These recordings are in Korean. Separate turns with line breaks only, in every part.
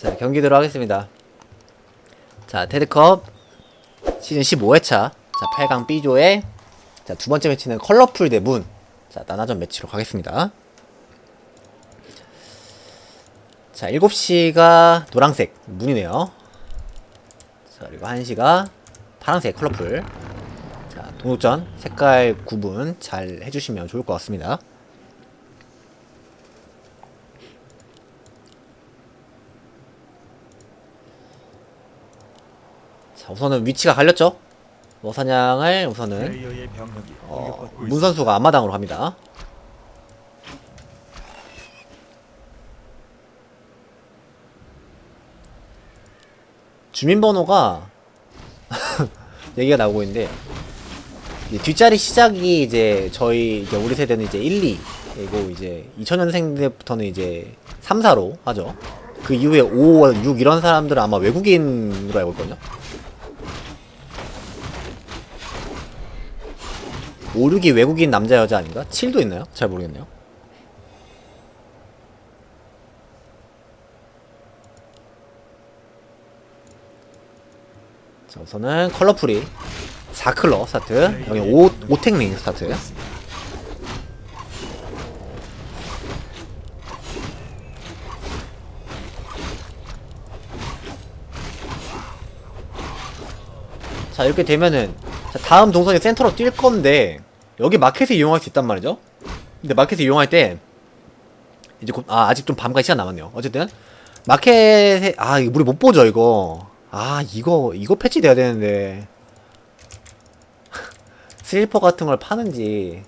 자, 경기 들어가겠습니다. 자, 테드컵 시즌 15회차. 자, 8강 B조의 자, 두 번째 매치는 컬러풀 대 문. 자, 나나전 매치로 가겠습니다. 자, 7시가 노란색 문이네요. 자, 그리고 1시가 파란색 컬러풀. 자, 동욱전 색깔 구분 잘 해주시면 좋을 것 같습니다. 우선은 위치가 갈렸죠? 머사냥을 우선은
어,
문. 선수가 앞마당으로 갑니다. 주민번호가 얘기가 나오고 있는데 이 뒷자리 시작이 이제 저희 이제 우리 세대는 이제 1, 2 그리고 이제 2000년생 때부터는 이제 3, 4로 하죠. 그 이후에 5, 6 이런 사람들은 아마 외국인으로 알고 있거든요. 5, 6이 외국인 남자 여자 아닌가? 7도 있나요? 잘 모르겠네요. 자, 우선은 컬러풀이 4클러 스타트. 여기 5, 5탱링 스타트. 자, 이렇게 되면은 자, 다음 동선이 센터로 뛸 건데 여기 마켓을 이용할 수 있단 말이죠. 근데 마켓을 이용할 때 이제 곧, 아 아직 좀 밤까지 시간 남았네요. 어쨌든 마켓에 아 우리 못 보죠 이거. 아 이거 이거 패치돼야 되는데 슬리퍼 같은 걸 파는지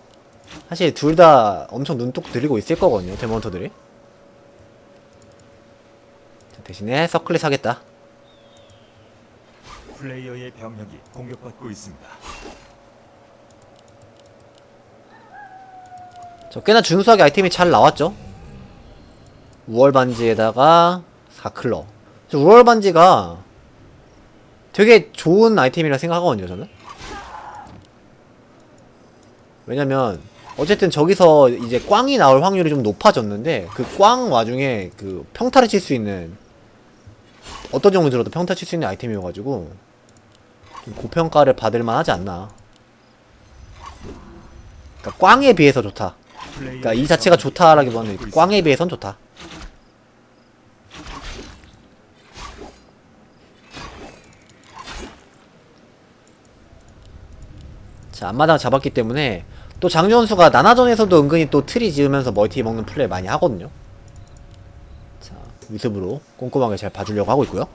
사실 둘 다 엄청 눈독 들이고 있을 거거든요 데몬터들이. 자, 대신에 서클릿 사겠다.
플레이어의 병력이 공격받고 있습니다.
저 꽤나 준수하게 아이템이 잘 나왔죠? 우월 반지에다가 4클러. 저 우월 반지가 되게 좋은 아이템이라 생각하거든요, 저는. 왜냐면, 어쨌든 저기서 이제 꽝이 나올 확률이 좀 높아졌는데, 그 꽝 와중에 그 평타를 칠 수 있는, 어떤 정도 들어도 평타 칠 수 있는 아이템이어가지고, 좀 고평가를 받을 만 하지 않나. 그니까 꽝에 비해서 좋다. 그러니까 이 자체가 좋다라기보다는 꽝에 비해선 좋다. 자 앞마당 잡았기 때문에 또 장준수가 나나전에서도 은근히 또 트리 지으면서 멀티 먹는 플레이 많이 하거든요. 자 위습으로 꼼꼼하게 잘 봐주려고 하고 있고요.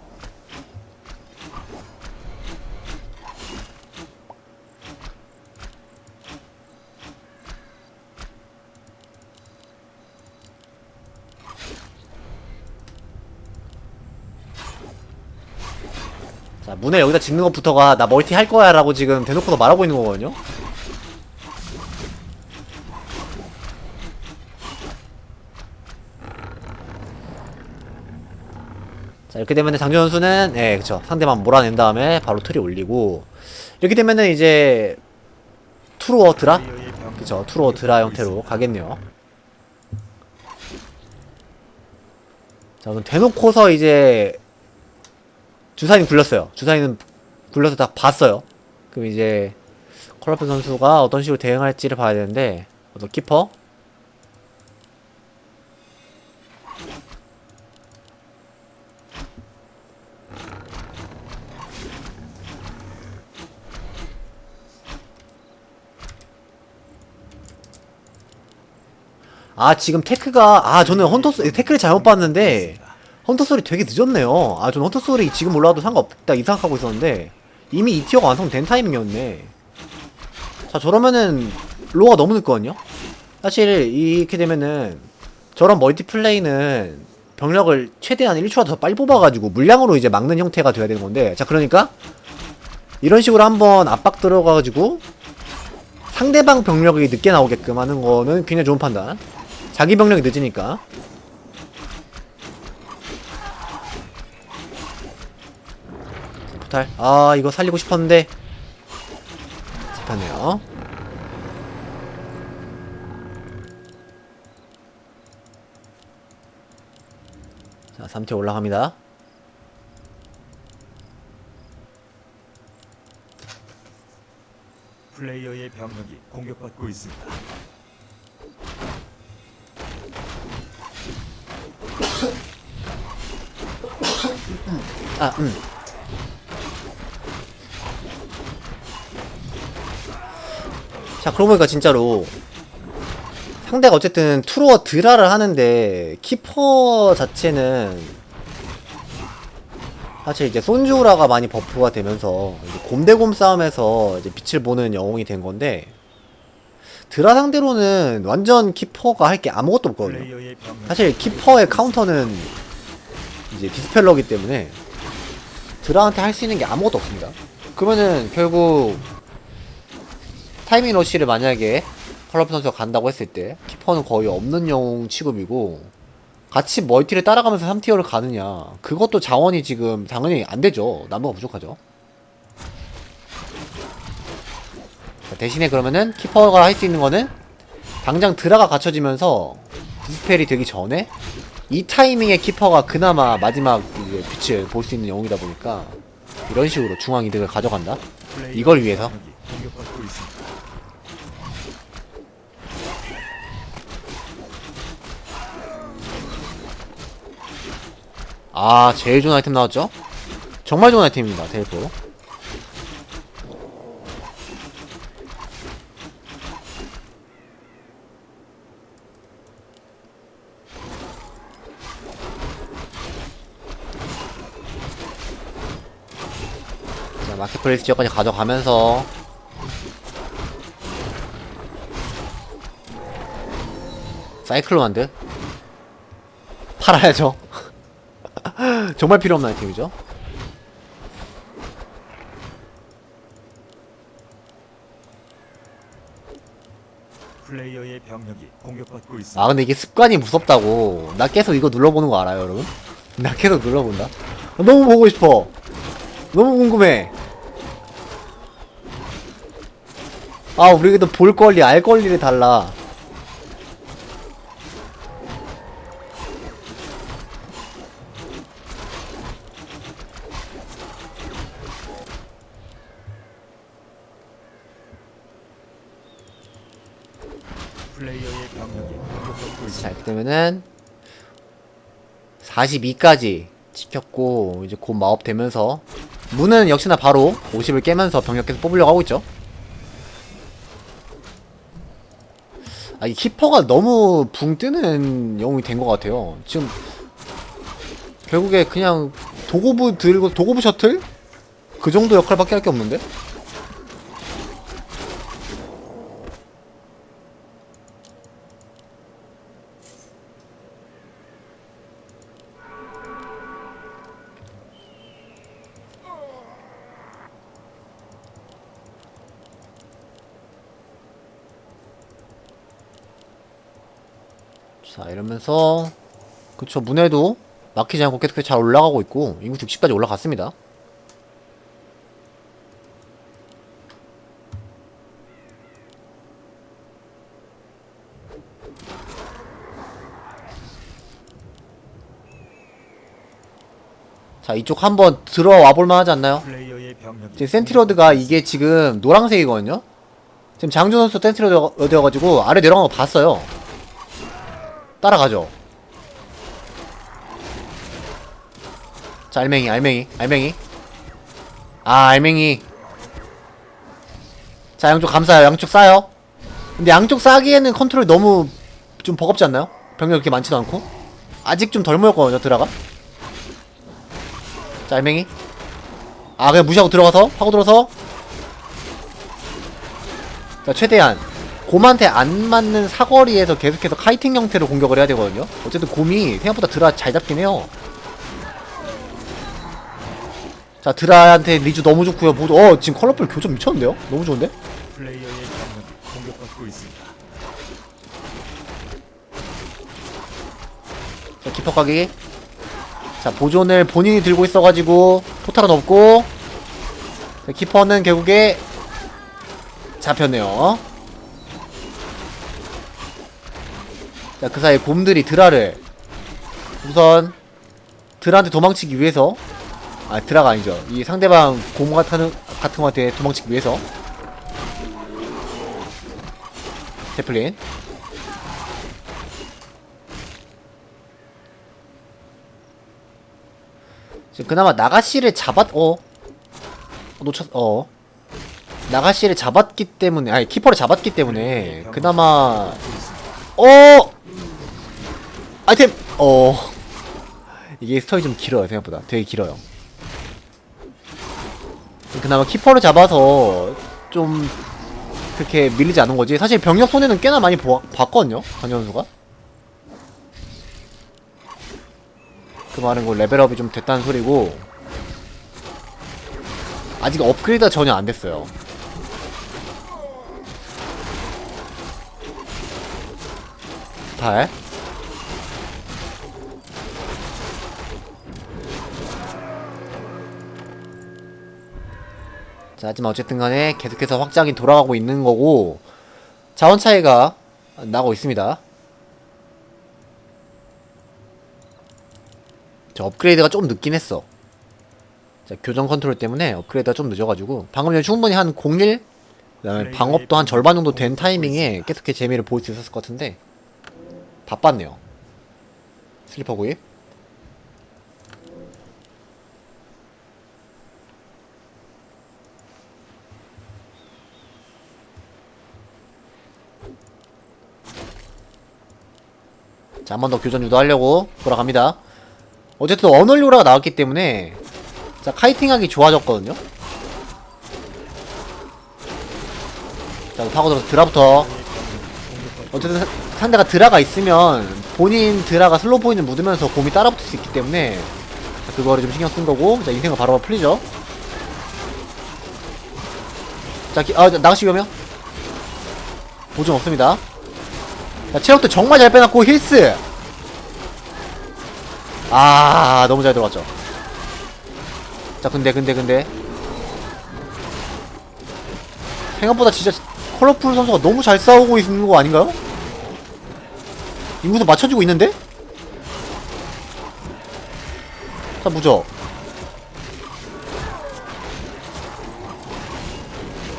자 문에 여기다 짓는 것부터가 나 멀티 할 거야 라고 지금 대놓고도 말하고 있는 거거든요 자 이렇게 되면은 장준 선수는 예 그쵸 상대만 몰아낸 다음에 바로 틀이 올리고 이렇게 되면은 이제 투루어 드라? 그쵸 투루어 드라 형태로. 가겠네요 자 그럼 대놓고서 이제 주사님 굴렸어요. 주사님은 굴려서 다 봤어요. 그럼 이제 컬러프 선수가 어떤 식으로 대응할지를 봐야 되는데 어떤 키퍼? 아 지금 테크가 아 저는 헌터 소 테크를 잘못 봤는데 헌터 소리 되게 늦었네요. 아 저는 헌터 소리 지금 올라와도 상관없다 이 생각하고 있었는데 이미 이 티어가 완성된 타이밍이었네. 자 저러면은 로가 너무 늦거든요. 사실 이렇게 되면은 저런 멀티플레이는 병력을 최대한 1초라도 더 빨리 뽑아가지고 물량으로 이제 막는 형태가 돼야 되는 건데 자 그러니까 이런 식으로 한번 압박 들어가가지고 상대방 병력이 늦게 나오게끔 하는 거는 굉장히 좋은 판단. 자기 병력이 늦으니까 포탈 아 이거 살리고 싶었는데 습하네요 자 3티 올라갑니다
플레이어의 병력이 공격받고 있습니다.
아, 음. 자, 그러고 보니까 진짜로 상대가 어쨌든 투로어 드라를 하는데 키퍼 자체는 사실 이제 손주라가 많이 버프가 되면서 이제 곰대곰 싸움에서 이제 빛을 보는 영웅이 된 건데 드라 상대로는 완전 키퍼가 할 게 아무것도 없거든요. 사실 키퍼의 카운터는 이제 디스펠러기 때문에 드라한테 할 수 있는 게 아무것도 없습니다. 그러면은 결국 타이밍 러쉬를 만약에 컬러프 선수가 간다고 했을 때 키퍼는 거의 없는 영웅 취급이고 같이 멀티를 따라가면서 3티어를 가느냐 그것도 자원이 지금 당연히 안 되죠. 나무가 부족하죠. 자, 대신에 그러면은 키퍼가 할 수 있는 거는 당장 드라가 갖춰지면서 디스펠이 되기 전에 이 타이밍에 키퍼가 그나마 마지막 빛을 볼 수 있는 영웅이다 보니까 이런 식으로 중앙 이득을 가져간다. 이걸 위해서? 아 제일 좋은 아이템 나왔죠? 정말 좋은 아이템입니다. 텔포. 자 마켓플레이스 지역까지 가져가면서 사이클로만드 팔아야죠. 정말 필요 없는 아이템이죠.
플레이어의 병력이 공격받고 있습니다.
아 근데 이게 습관이 무섭다고. 나 계속 이거 눌러보는 거 알아요, 여러분? 나 계속 눌러본다. 너무 보고 싶어. 너무 궁금해. 아 우리 그래도 볼 권리, 알 권리를 달라. 되면은 42까지 찍혔고 이제 곧 마법 되면서 문은 역시나 바로 50을 깨면서 병력 계속 뽑으려고 하고 있죠. 아, 이 키퍼가 너무 붕 뜨는 영웅이 된 것 같아요. 지금 결국에 그냥 도고부 들고 도고부 셔틀 그 정도 역할밖에 할 게 없는데? 이러면서 그쵸 문에도 막히지 않고 계속 잘 올라가고 있고 인구 60까지 올라갔습니다. 자 이쪽 한번 들어와 볼만 하지 않나요? 지금 센티로드가 이게 지금 노란색이거든요? 지금 장준 선수 센티로드여가지고 아래 내려간 거 봤어요. 따라가죠. 자, 알맹이, 알맹이, 알맹이. 아, 알맹이. 자, 양쪽 감싸요. 양쪽 싸요. 근데 양쪽 싸기에는 컨트롤이 너무 좀 버겁지 않나요? 병력 그렇게 많지도 않고. 아직 좀 덜 모였거든요, 드라가. 자, 알맹이. 아, 그냥 무시하고 들어가서, 파고 들어서. 자, 최대한. 곰한테 안 맞는 사거리에서 계속해서 카이팅 형태로 공격을 해야 되거든요. 어쨌든 곰이 생각보다 드라 잘 잡긴 해요. 자, 드라한테 리주 너무 좋고요. 모두 어, 지금 컬러풀 교전 미쳤는데요? 너무 좋은데?
플레이어의 병력이 공격받고 있습니다.
자, 기퍼 가기. 자, 보존을 본인이 들고 있어가지고 포탈은 없고. 자, 키퍼는 결국에 잡혔네요. 자, 그 사이에 곰들이 드라를 우선 드라한테 도망치기 위해서 아, 드라가 아니죠. 이 상대방 곰 같은 같은 것한테 도망치기 위해서. 제플린. 지금 그나마 나가시를 잡았 어? 놓쳤 어. 나가시를 잡았기 때문에 아니 키퍼를 잡았기 때문에 그나마 어 아이템 어. 이게 스토리 좀 길어요 생각보다. 되게 길어요. 그나마 키퍼를 잡아서 좀 그렇게 밀리지 않은 거지. 사실 병력 손해는 꽤나 많이 보, 봤거든요 강현수가. 그 말은 뭐 레벨업이 좀 됐다는 소리고. 아직 업그레이드가 전혀 안 됐어요. 달 자, 하지만 어쨌든 간에 계속해서 확장이 돌아가고 있는 거고 자원 차이가 나고 있습니다. 저 업그레이드가 좀 늦긴 했어. 자, 교정 컨트롤 때문에 업그레이드가 좀 늦어가지고 방금 전에 충분히 한 01? 그다음에 방업도 한 절반 정도 된 타이밍에 계속해 재미를 볼 수 있었을 것 같은데 바빴네요. 슬리퍼 구입. 자, 한 번 더 교전 유도하려고 돌아갑니다. 어쨌든 언얼류라가 나왔기 때문에 자, 카이팅하기 좋아졌거든요. 자, 파고들어서 드라부터 어쨌든 사- 상대가 드라가 있으면 본인 드라가 슬로우 포인을 묻으면서 곰이 따라붙을 수 있기 때문에 자, 그거를 좀 신경 쓴 거고 자, 인생가 바로 풀리죠. 자, 기, 아, 나가시 위험해요? 보증 없습니다. 자, 체력도 정말 잘 빼놨고 힐스. 아, 너무 잘 들어갔죠. 자, 근데 근데 근데 생각보다 진짜 컬러풀 선수가 너무 잘 싸우고 있는 거 아닌가요? 인구도 맞춰지고 있는데? 자, 무적.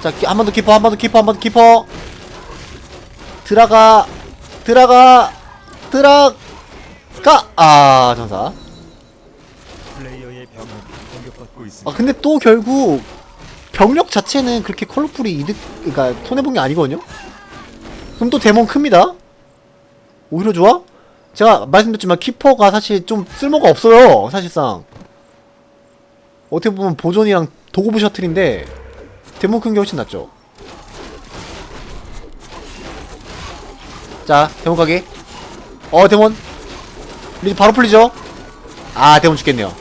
자, 한 번 더 키퍼, 한 번 더 키퍼, 한 번 더 키퍼. 들어가, 들어가, 들어가. 아, 전사.
플레이어의 병력이 공격받고
아,
있습니다.
근데 또 결국 병력 자체는 그렇게 컬러풀이 이득, 그니까 손해 본 게 아니거든요? 그럼 또 데몬 큽니다? 오히려 좋아? 제가 말씀드렸지만 키퍼가 사실 좀 쓸모가 없어요, 사실상. 어떻게 보면 보존이랑 도구부 셔틀인데, 데몬 큰게 훨씬 낫죠. 자, 데몬 가기. 어, 데몬. 리즈 바로 풀리죠? 아, 데몬 죽겠네요.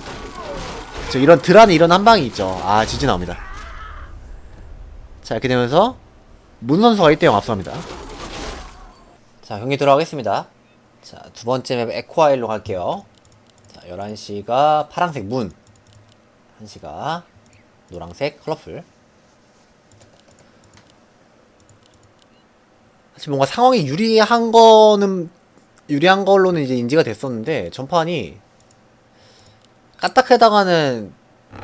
저 이런 드라는 이런 한 방이 있죠. 아, 지지 나옵니다. 자, 이렇게 되면서 문 선수가 1대0 앞서갑니다. 자, 경기 들어가겠습니다. 자, 두 번째 맵 에코아일로 갈게요. 자, 11시가 파란색 문. 1시가 노란색 컬러풀. 사실 뭔가 상황이 유리한 거는 유리한 걸로는 이제 인지가 됐었는데 전판이 까딱하다가는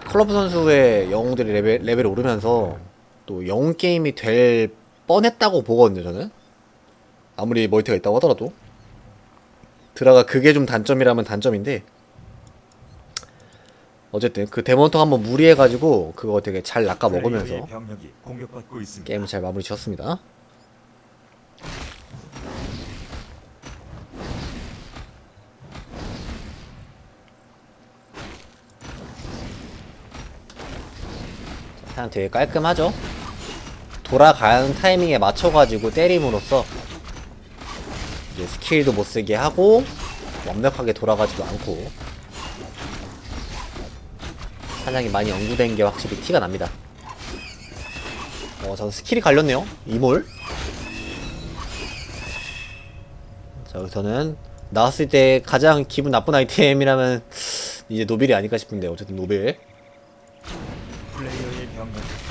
클럽 선수의 영웅들이 레벨, 레벨이 오르면서 또 영웅 게임이 될 뻔했다고 보거든요, 저는. 아무리 멀티가 있다고 하더라도. 드라가 그게 좀 단점이라면 단점인데. 어쨌든 그 데몬터 한번 무리해가지고 그거 되게 잘 낚아 먹으면서. 게임을 잘 마무리 지었습니다. 자, 사람 되게 깔끔하죠? 돌아가는 타이밍에 맞춰가지고 때림으로써 이제 스킬도 못 쓰게 하고 완벽하게 돌아가지도 않고 사냥이 많이 연구된 게 확실히 티가 납니다. 어, 저 스킬이 갈렸네요. 이몰. 자, 여기서는 나왔을 때 가장 기분 나쁜 아이템이라면 이제 노빌이 아닐까 싶은데 어쨌든 노빌.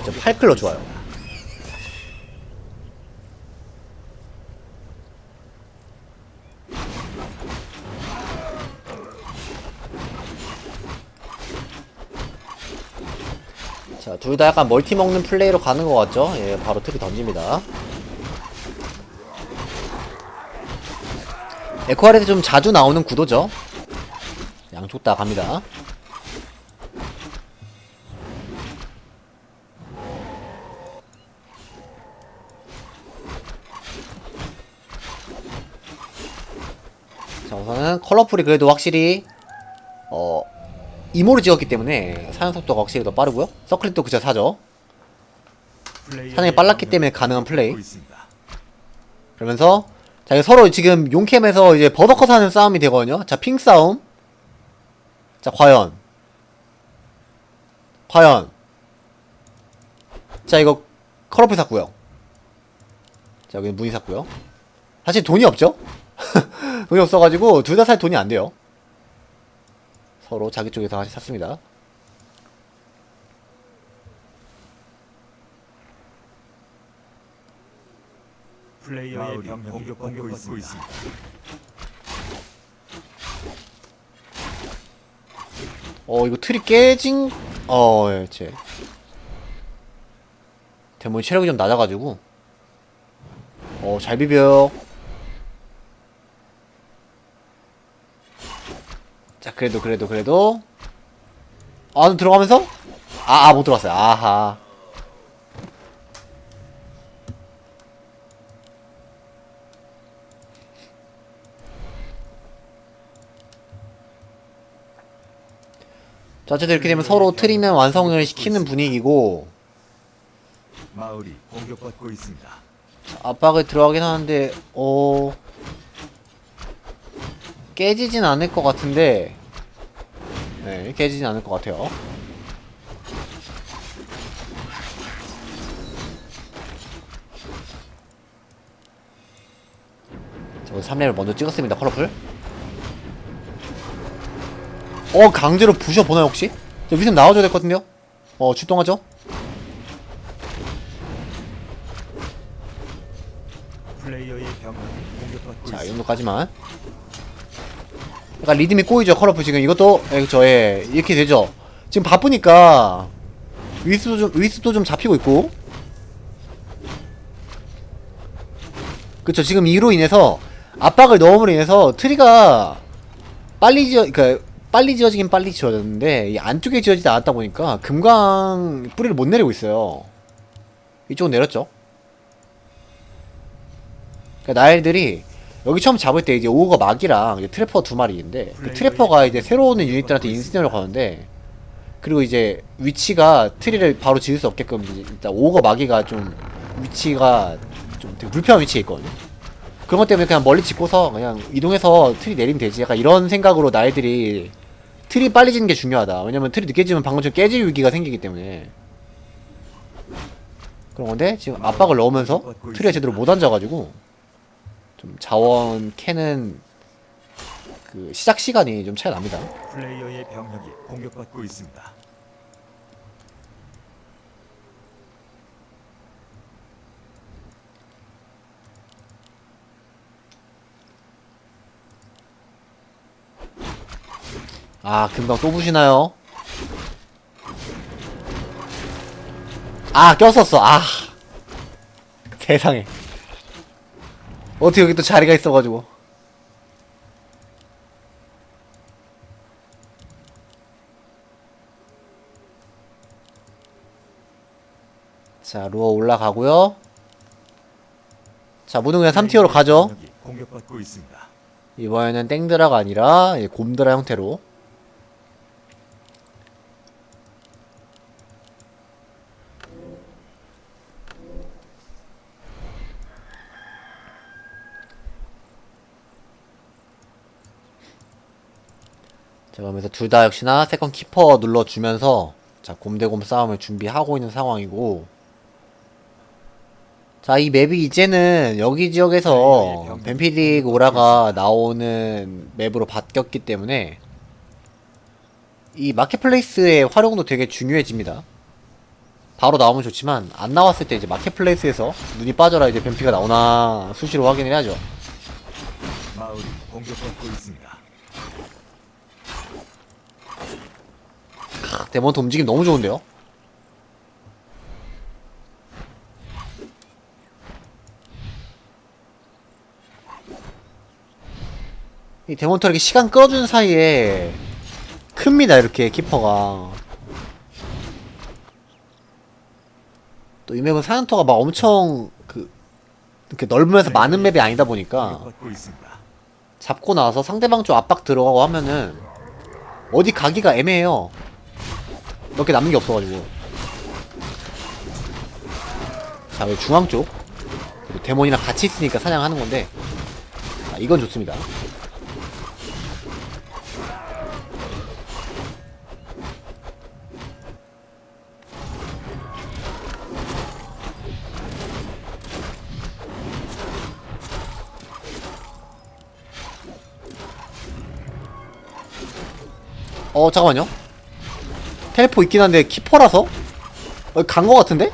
저 팔클로 좋아요. 자, 둘 다 약간 멀티 먹는 플레이로 가는 것 같죠? 예, 바로 특이 던집니다. 에코아레드 좀 자주 나오는 구도죠. 양쪽 다 갑니다. 자 우선은 컬러풀이 그래도 확실히 어 이모를 찍었기 때문에 사용 속도가 확실히 더 빠르고요. 서클릿도 그저 사죠. 사냥이 빨랐기 때문에 가능한 플레이. 그러면서 자 서로 지금 용캠에서 이제 버서커 사는 싸움이 되거든요. 자 핑 싸움. 자 과연 과연 자 이거 컬러풀 샀고요. 자 여기 문이 샀고요. 사실 돈이 없죠? 돈이 없어가지고 둘 다 살 돈이 안 돼요. 서로 자기 쪽에서 같이 샀습니다.
플레이어의
마을이
병력이
공격받고
공격받고
있습니다.
어 이거 틀이 깨진 어 예 제 데몬 체력이 좀 낮아가지고. 어 잘 비벼요 자 그래도 그래도 그래도. 아 들어가면서? 아못 들어갔어요. 아하 자 어쨌든 이렇게 되면 서로 트리는 완성을 시키는 분위기고.
마을이 공격받고 있습니다.
압박을 들어가긴 하는데 어 깨지진 않을 것 같은데. 네 깨지진 않을 것 같아요. 자 3렙을 먼저 찍었습니다 컬러풀 어 강제로 부셔 보나요 혹시? 저 위습 나와줘야 될 것 같은데요? 어 출동하죠?
플레이어의
자, 이. 정도까지만. 약간 리듬이 꼬이죠, 컬러풀 지금. 이것도, 예, 그쵸, 예. 이렇게 되죠. 지금 바쁘니까, 위스도 좀, 위스도 좀 잡히고 있고. 그쵸, 지금 이로 인해서, 압박을 넣음으로 인해서, 트리가, 빨리 지어, 그니까, 빨리 지어지긴 빨리 지어졌는데, 이 안쪽에 지어지지 않았다 보니까, 금강 뿌리를 못 내리고 있어요. 이쪽은 내렸죠. 그러니까 나일들이 여기 처음 잡을 때 이제 오거 막이랑 이제 트래퍼 두 마리인데 그 트래퍼가 이제 새로 오는 유닛들한테 인스턴을 가는데 그리고 이제 위치가 트리를 바로 지을 수 없게끔 이제 일단 오거 마기가 좀 위치가 좀 되게 불편한 위치에 있거든요. 그런 것 때문에 그냥 멀리 짓고서 그냥 이동해서 트리 내리면 되지. 약간 이런 생각으로 나이들이 트리 빨리 짓는 게 중요하다. 왜냐면 트리 늦게 지면 방금처럼 깨질 위기가 생기기 때문에. 그런 건데 지금 압박을 넣으면서 트리가 제대로 못 앉아가지고 좀 자원 캐는 그 시작 시간이 좀 차이 납니다.
플레이어의 병력이 공격받고 있습니다.
아 금방 또 부시나요? 아 꼈었어. 아 세상에. 어떻게 여기 또 자리가 있어가지고. 자 루어 올라가고요. 자 무등 그냥 3티어로 가죠.
병력이 공격받고 있습니다.
이번에는 땡드라가 아니라 예, 곰드라 형태로 자 그러면서 둘 다 역시나 세컨 키퍼 눌러주면서 자 곰대곰 싸움을 준비하고 있는 상황이고. 자 이 맵이 이제는 여기 지역에서 뱀피딕 오라가 나오는 맵으로 바뀌었기 때문에 이 마켓플레이스의 활용도 되게 중요해집니다. 바로 나오면 좋지만 안 나왔을 때 이제 마켓플레이스에서 눈이 빠져라 이제 뱀피가 나오나 수시로 확인을 해야죠.
마을이 공격받고 있습니다.
크, 데몬트 움직임 너무 좋은데요 이 데몬터에게 시간 끌어주는 사이에 큽니다 이렇게 키퍼가 또 이 맵은 사연터가 막 엄청 그 이렇게 넓으면서 많은 맵이 아니다 보니까. 잡고 나서 상대방 쪽 압박 들어가고 하면은 어디 가기가 애매해요 몇 개 남는 게 없어가지고. 자 여기 중앙 쪽. 그리고 데몬이랑 같이 있으니까 사냥하는 건데. 자, 이건 좋습니다. 어 잠깐만요 텔포 있긴 한데 키퍼라서? 어, 간거 같은데?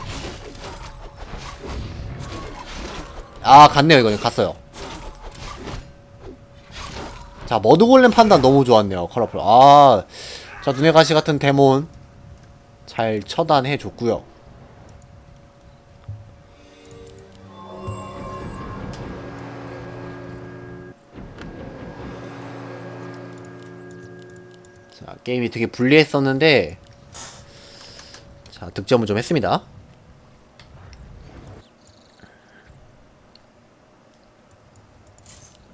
아 갔네요 이거. 갔어요. 자 머드골렘 판단 너무 좋았네요 컬러풀. 아자 눈의 가시 같은 데몬. 잘 처단해 줬고요. 자 게임이 되게 불리했었는데 자 득점을 좀 했습니다.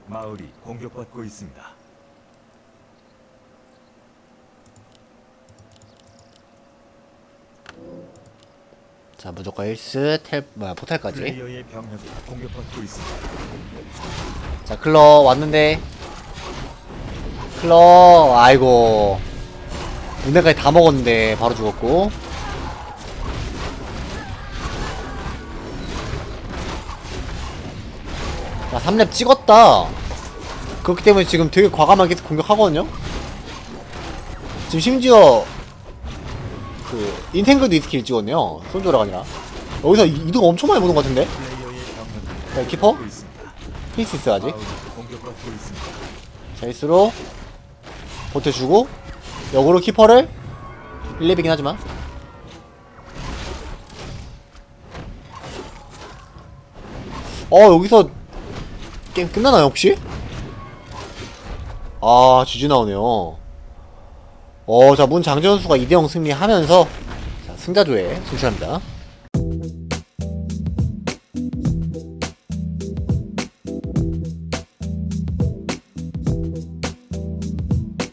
마을이 공격받고 있습니다.
자 무조건 1스 텔 뭐야 포탈까지.
플레이어의 병력이 공격받고 있습니다.
자 클러 왔는데. 클러 아이고. 문대까지 다 먹었는데 바로 죽었고 자 3렙 찍었다. 그렇기 때문에 지금 되게 과감하게 공격하거든요? 지금 심지어 그 인탱글도 이 스킬 찍었네요. 손조라가 아니라. 여기서 이- 이동 엄청 많이 보는 것 같은데? 자 키퍼. 피스 있어 아직.
마을이 공격받고 있습니다.
제이스로 보태주고 역으로 키퍼를 1렙이긴 하지만. 어 여기서 게임 끝나나요 혹시? 아 GG 나오네요 어자 문 장재현 수가 2대0 승리하면서 자, 승자조에 진출합니다